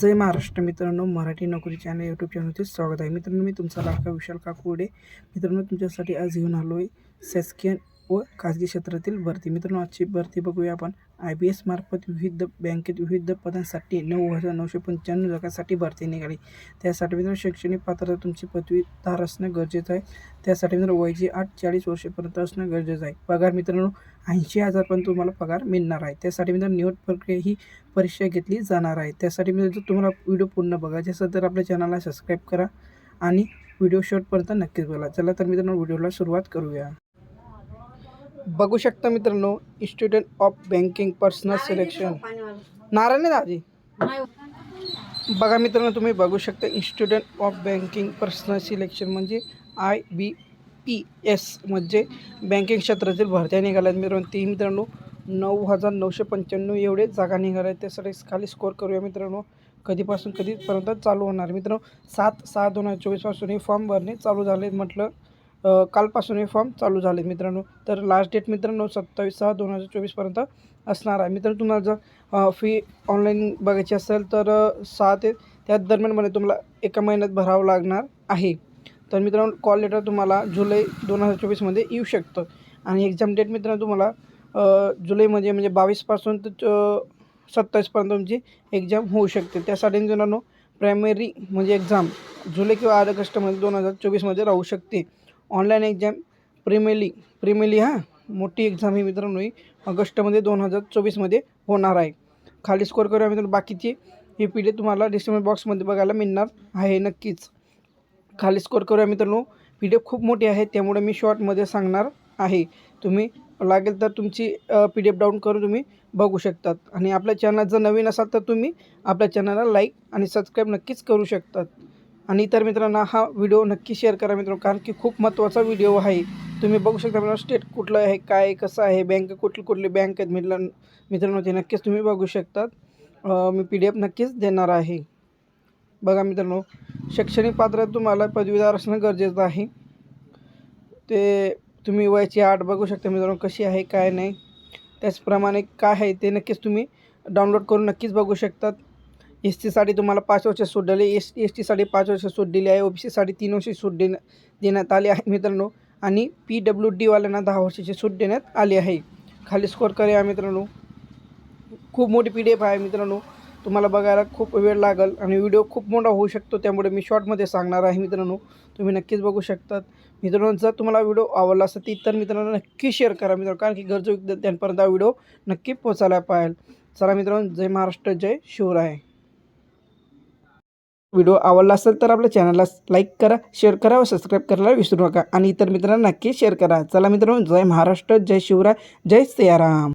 जय महाराष्ट्र मित्रांनो मराठी नोकरी channel YouTube चॅनलचे स्वागत आहे. मित्रांनो मी तुमचा लाडका विशाल काकुडे. मित्रांनो तुमच्यासाठी आज घेऊन आलो आहे शासकीय व खाजगी क्षेत्रातील भरती. मित्रांनो आजची भरती बघूया आपण. आय बी एसमार्फत विविध बँकेत विविध पदांसाठी नऊ हजार नऊशे पंच्याण्णव जागांसाठी भरती निघाली. त्यासाठी मित्र शैक्षणिक पात्रता तुमची पदवीधार असणं गरजेचं आहे. त्यासाठी मित्र वयाची आठ चाळीस वर्षपर्यंत असणं गरजेचं आहे. पगार मित्रांनो ऐंशी हजारपर्यंत तुम्हाला पगार मिळणार आहे. त्यासाठी मित्र निवड प्रक्रिया ही परीक्षा घेतली जाणार आहे. त्यासाठी मित्र तुम्हाला व्हिडिओ पूर्ण बघायचे असेल तर आपल्या चॅनलला सबस्क्राईब करा आणि व्हिडिओ शॉर्टपर्यंत नक्कीच बोला चला तर मित्रांनो व्हिडिओला सुरुवात करूया. बघू शकता मित्रांनो student of banking personnel selection Narayan नाही दाजी? बघा मित्रांनो तुम्ही बघू शकता student of banking personnel selection म्हणजे आय बी पी एस म्हणजे बँकिंग क्षेत्रातील भरत्या निघाल्यात मित्रांनो. ती मित्रांनो नऊ हजार नऊशे पंच्याण्णव एवढे जागा निघाल्या आहेत. त्यासाठी खाली स्कोर करूया मित्रांनो. कधीपासून कधीपर्यंत चालू होणार? मित्रांनो सात सहा दोन हजार चोवीसपासून हे फॉर्म भरणे चालू झाले म्हटलं कालपासून हे फॉर्म चालू झाले मित्रांनो. तर लास्ट डेट मित्रांनो सत्तावीस सहा दोन हजार चोवीसपर्यंत असणार आहे. मित्रांनो तुम्हाला जर फी ऑनलाईन बघायची असेल तर सहा ते त्या दरम्यानमध्ये तुम्हाला एका महिन्यात भरावं लागणार आहे. तर मित्रांनो कॉल लेटर तुम्हाला जुलै दोन हजार चोवीसमध्ये येऊ शकतं. आणि एक्झाम डेट मित्रांनो तुम्हाला जुलैमध्ये म्हणजे बावीसपासून तर सत्तावीसपर्यंत तुमची एक्झाम होऊ शकते. त्यासाठी मित्रांनो प्रायमरी म्हणजे एक्झाम जुलै किंवा ऑगस्टमध्ये दोन हजार चोवीसमध्ये राहू शकते. ऑनलाईन एक्झाम प्रिमेली प्रिमेली हां मोठी एक्झाम ही मित्रांनो ही ऑगस्टमध्ये दोन हजार चोवीसमध्ये होणार आहे. खाली स्कोर करूया मित्रांनो बाकीची ही पी डी तुम्हाला डिस्क्रिप्शन बॉक्समध्ये बघायला मिळणार आहे नक्कीच. खाली स्कोर करूया मित्रांनो पी डी एफ खूप मोठी आहे त्यामुळे मी शॉर्टमध्ये सांगणार आहे. तुम्ही लागेल तर तुमची पी डी एफ डाऊन करून तुम्ही बघू शकतात. आणि आपल्या चॅनल जर नवीन असाल तर तुम्ही आपल्या चॅनलला लाईक आणि सबस्क्राईब नक्कीच करू शकतात. आणि इतर मित्रांना हा व्हिडिओ नक्की शेअर करा मित्रांनो कारण की खूप महत्त्वाचा व्हिडिओ आहे. तुम्ही बघू शकता मित्रांनो स्टेट कुठलं आहे काय कसं आहे बँक कुठली कुठली बँक आहेत मित्रांनो मित्रांनो ते नक्कीच तुम्ही बघू शकतात. मी पी डी एफ नक्कीच देणार आहे. बघा मित्रांनो शैक्षणिक पात्रात तुम्हाला पदवीधार असणं गरजेचं आहे. ते तुम्ही वयाची आठ बघू शकता मित्रांनो कशी आहे काय नाही. त्याचप्रमाणे काय आहे ते नक्कीच तुम्ही डाउनलोड करून नक्कीच बघू शकतात. एस टीसाठी तुम्हाला पाच वर्ष सूट दिली. एस एस टीसाठी पाच वर्ष सूट दिली आहे. ओ बी सीसाठी तीन वर्ष सूट देण्या देण्यात आली आहे मित्रांनो. आणि पी डब्ल्यू डीवाल्यांना दहा वर्षाची सूट देण्यात आली आहे. खाली स्कोर करूया मित्रांनो. खूप मोठी पी डी एफ आहे मित्रांनो. तुम्हाला बघायला खूप वेळ लागेल आणि व्हिडिओ खूप मोठा होऊ शकतो. त्यामुळे मी शॉर्टमध्ये सांगणार आहे मित्रांनो. तुम्ही नक्कीच बघू शकतात. मित्रांनो जर तुम्हाला व्हिडिओ आवडला असेल तर इतर मित्रांनो नक्की शेअर करा मित्रांनो. कारण की गरजू विद्यार्थ्यांपर्यंत हा व्हिडिओ नक्की पोचायला पाहिजे. चला मित्रांनो जय महाराष्ट्र जय शिवराय. व्हिडिओ आवडला असेल तर आपल्या चॅनलला लाईक करा शेअर करा व सबस्क्राईब करायला विसरू नका. आणि इतर मित्रांना नक्की शेअर करा. चला मित्रांनो जय महाराष्ट्र जय शिवराय जय सियाराम.